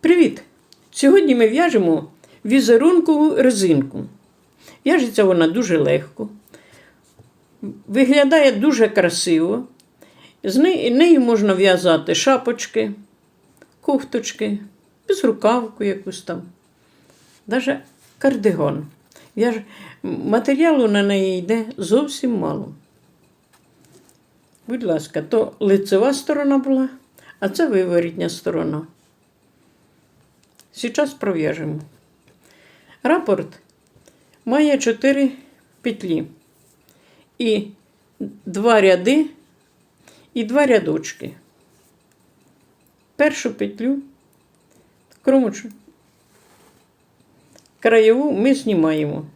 Привіт! Сьогодні ми в'яжемо візерункову резинку. В'яжеться вона дуже легко, виглядає дуже красиво. З нею можна в'язати шапочки, кофточки, безрукавку якусь там, навіть кардигон. В'яж... Матеріалу на неї йде зовсім мало. Будь ласка, то лицева сторона була, а це виворітня сторона. Сейчас пров'яжемо. Рапорт має 4 петлі і два ряди і два рядочки. Першу петлю, кромочу, краєву ми знімаємо.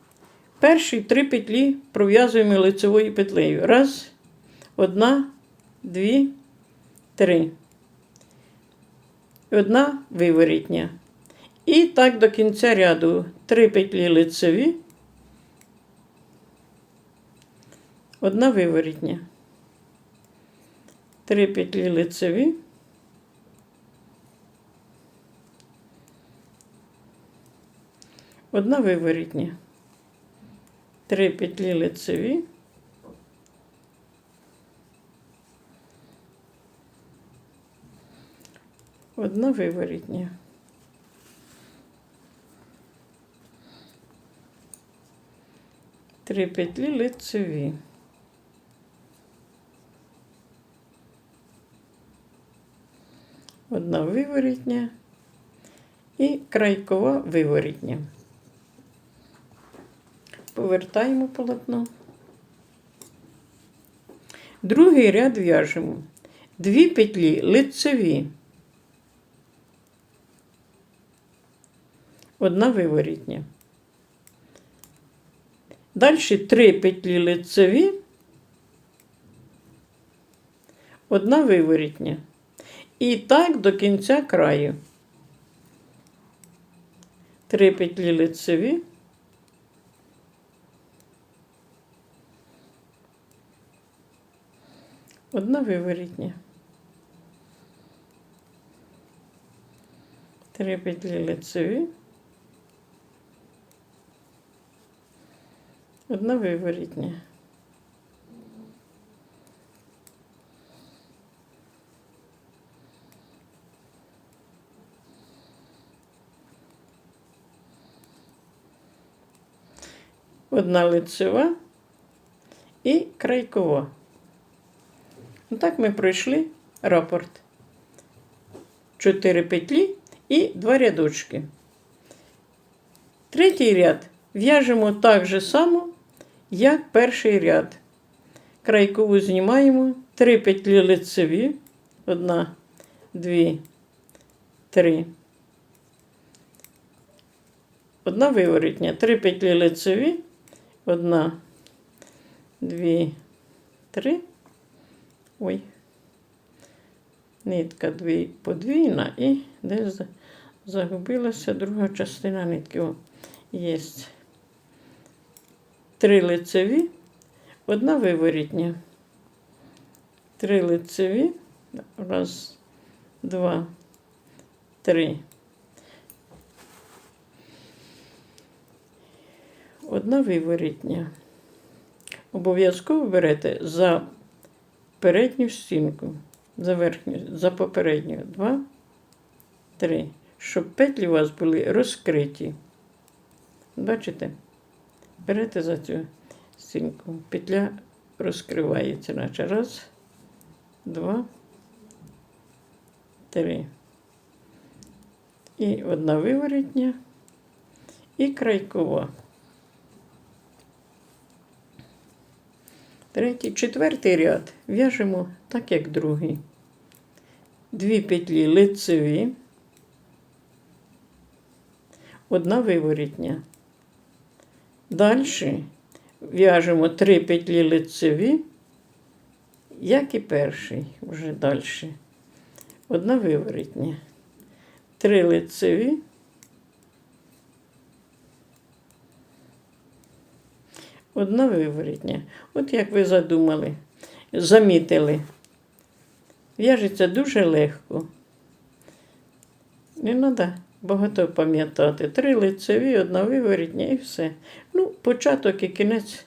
Перші три петлі пров'язуємо лицевою петлею. Раз, одна, дві, три. Одна виворітня. І так до кінця ряду три петлі лицеві, одна виворітня. Три петлі лицеві. Одна виворітня. Три петлі лицеві. Одна виворітня. Три петлі лицеві. Одна виворітня і крайкова виворітня. Повертаємо полотно. Другий ряд в'яжемо. Дві петлі лицеві. Одна виворітня. Далі три петлі лицеві, одна виворітня. І так до кінця краю. Три петлі лицеві. Одна виворітня. Три петлі лицеві. Одна виворітня. Одна лицева і крайкова. Так ми пройшли рапорт. Чотири петлі і два рядочки. Третій ряд в'яжемо так же само, як перший ряд. Крайкову знімаємо, три петлі лицеві, одна, дві, три. Одна виворітня, три петлі лицеві, одна, дві, три. Ой. Нитка дві подвійна і десь загубилася друга частина нитки. О, є три лицеві, одна виворітня. Три лицеві. Раз, два, три. Одна виворітня. Обов'язково берете за передню стінку, за верхню, за попередню. Два, три. Щоб петлі у вас були розкриті. Бачите? Берете за цю стінку. Петля розкривається, наче раз, два, три. І одна виворітня і крайкова. Третій, четвертий ряд в'яжемо так, як другий. Дві петлі лицеві, одна виворітня. Далі в'яжемо три петлі лицеві, як і перший, вже далі. Одна виворітня. Три лицеві. Одна виворітня. От як ви задумали, замітили. В'яжеться дуже легко. Не треба багато пам'ятати. Три лицеві, одна виворітня і все. Ну, початок і кінець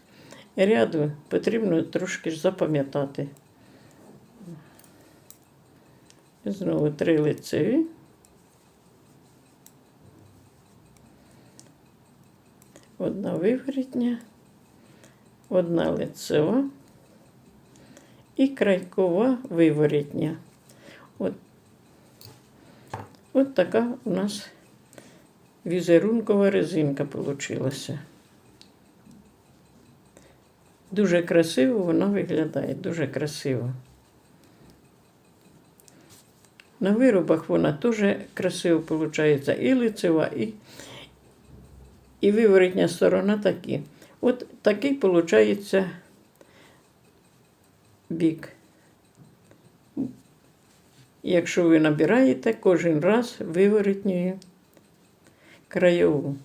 ряду потрібно трошки ж запам'ятати. І Знову три лицеві. Одна виворітня, одна лицева і крайкова виворітня. От, така у нас візерункова резинка получилася. Дуже красиво вона виглядає, дуже красиво. На виробах вона теж красиво виходить. І лицева, і, і виворотня сторона такі. От такий виходить бік. Якщо ви набираєте кожен раз виворотнює краєву.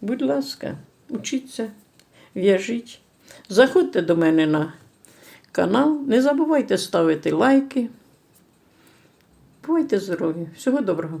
Будь ласка, учіться, в'яжіть. Заходьте до мене на канал. Не забувайте ставити лайки. Бувайте здорові. Всього доброго.